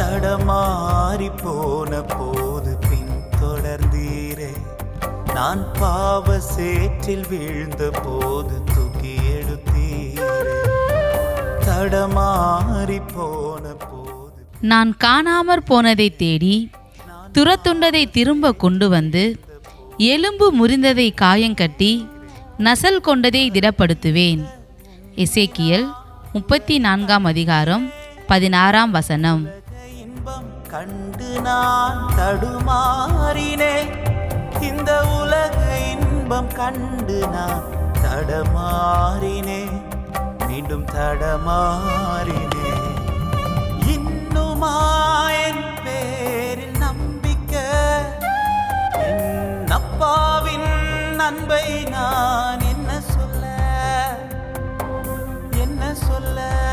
தடமாறி போன போது பின்தொடர்ந்தீரே நான் பாவ சேற்றில் வீழ்ந்த போது தூக்கி எடுத்தீரே. தடமாறி போன போது நான் காணாமற் போனதை தேடி துரத்துண்டதை திரும்ப கொண்டு வந்து எலும்பு முறிந்ததை காயங்கட்டி நசல் கொண்டதை திடப்படுத்துவேன். எசேக்கியல் முப்பத்தி நான்காம் அதிகாரம் பதினாறாம் வசனம். இன்பம் கண்டு நான் தடுமாறினேன். இந்த உலக இன்பம் கண்டு நான் தடமாறினேன். மீண்டும் தடமாறினேன். இன்னுமா என் பேரில் நம்பிக்கை? என் அப்பாவின் அன்பை நான் என்ன சொல்ல? என்ன சொல்ல?